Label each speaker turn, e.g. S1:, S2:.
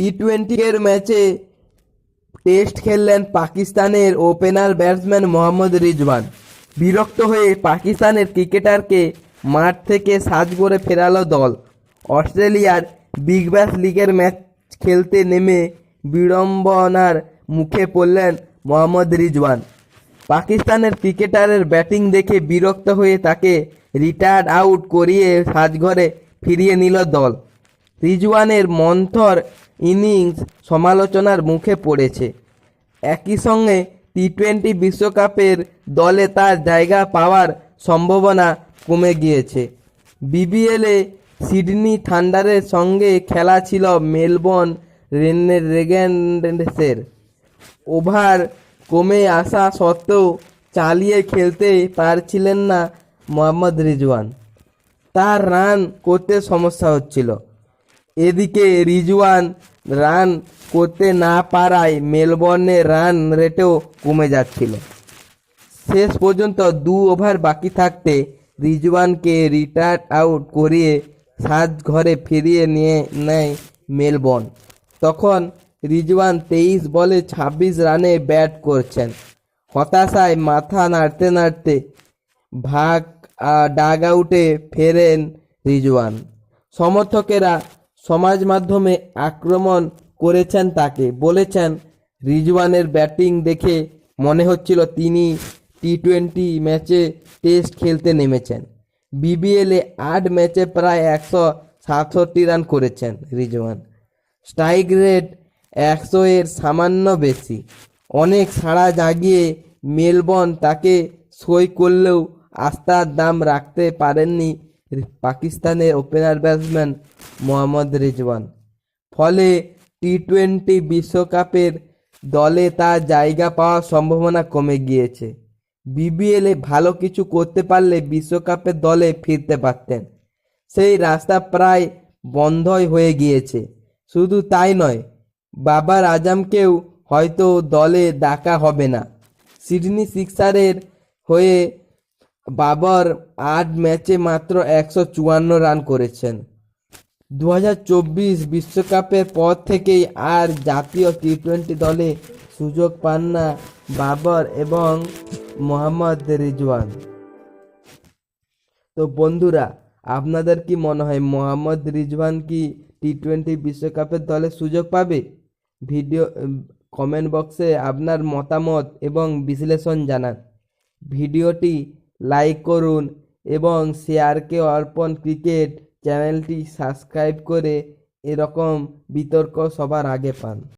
S1: টি টোয়েন্টির ম্যাচে টেস্ট খেললেন পাকিস্তানের ওপেনার ব্যাটসম্যান মোহাম্মদ রিজওয়ান। বিরক্ত হয়ে পাকিস্তানের ক্রিকেটারকে মাঠ থেকে সাজ করে ফেরালো দল। অস্ট্রেলিয়ার বিগ ব্যাশ লিগের ম্যাচ খেলতে নেমে বিড়ম্বনার মুখে পড়লেন মোহাম্মদ রিজওয়ান। পাকিস্তানের ক্রিকেটারের ব্যাটিং দেখে বিরক্ত হয়ে তাকে রিটায়ার্ড আউট করিয়ে সাজঘরে ফিরিয়ে নিল দল। রিজওয়ানের মন্থর ইনিংস সমালোচনার মুখে পড়েছে। একই সঙ্গে টি টোয়েন্টি বিশ্বকাপের দলে তার জায়গা পাওয়ার সম্ভাবনা কমে গিয়েছে। বিবিএলে সিডনি থান্ডারের সঙ্গে খেলা ছিল মেলবোর্ন রেগেন্ডসের ওভার কমে আসা সত্ত্বেও চালিয়ে খেলতে পারছিলেন না মোহাম্মদ রিজওয়ান। তার রান করতে সমস্যা হচ্ছিল। এদিকে রিজওয়ান রান করতে না পারায় মেলবর্নে রান রেটেও কমে যাচ্ছিল। শেষ পর্যন্ত দু ওভার বাকি থাকতে রিজওয়ানকে রিটায়ার্ড আউট করিয়ে সাজ ঘরে ফিরিয়ে নিয়ে নেয় মেলবর্ন। তখন রিজওয়ান তেইশ বলে ছাব্বিশ রানে ব্যাট করছেন। হতাশায় মাথা নাড়তে নাড়তে ভাগ ডাগ আউটে ফেরেন রিজওয়ান। সমর্থকেরা সমাজ মাধ্যমে আক্রমণ করেছেন তাকে। বলেছেন, রিজওয়ানের ব্যাটিং দেখে মনে হচ্ছিল তিনি টি টোয়েন্টি ম্যাচে টেস্ট খেলতে নেমেছেন। বিবিএলে আট ম্যাচে প্রায় একশো সাতষট্টি রান করেছেন রিজওয়ান। স্ট্রাইক রেট একশো এর সামান্য বেশি। অনেক সাড়া জাগিয়ে মেলবোর্ন তাকে সই করলেও আস্থার দাম রাখতে পারেননি পাকিস্তানের ওপেনার ব্যাটসম্যান মোহাম্মদ রিজওয়ান। ফলে টি টোয়েন্টি বিশ্বকাপের দলে তার জায়গা পাওয়ার সম্ভাবনা কমে গিয়েছে। বিবিএলে ভালো কিছু করতে পারলে বিশ্বকাপের দলে ফিরতে পারতেন। সেই রাস্তা প্রায় বন্ধই হয়ে গিয়েছে। শুধু তাই নয়, বাবার আজমকেও হয়তো দলে ডাকা হবে না। সিডনি সিক্সারের হয়ে বাবর আট ম্যাচে মাত্র একশো চুয়ান্ন রান করেছেন। দু বিশ্বকাপের পর থেকেই আর জাতীয় টি টোয়েন্টি দলে সুযোগ পান না বাবর এবং মোহাম্মদ রিজওয়ান। তো বন্ধুরা, আপনাদের কি মনে হয় মোহাম্মদ রিজওয়ান কি টি টোয়েন্টি বিশ্বকাপের দলে সুযোগ পাবে? ভিডিও কমেন্ট বক্সে আপনার মতামত এবং বিশ্লেষণ জানান। ভিডিওটি লাইক করুন এবং শেয়ারকে অর্পণ ক্রিকেট চ্যানেলটি সাবস্ক্রাইব করে এরকম বিতর্ক সবার আগে পান।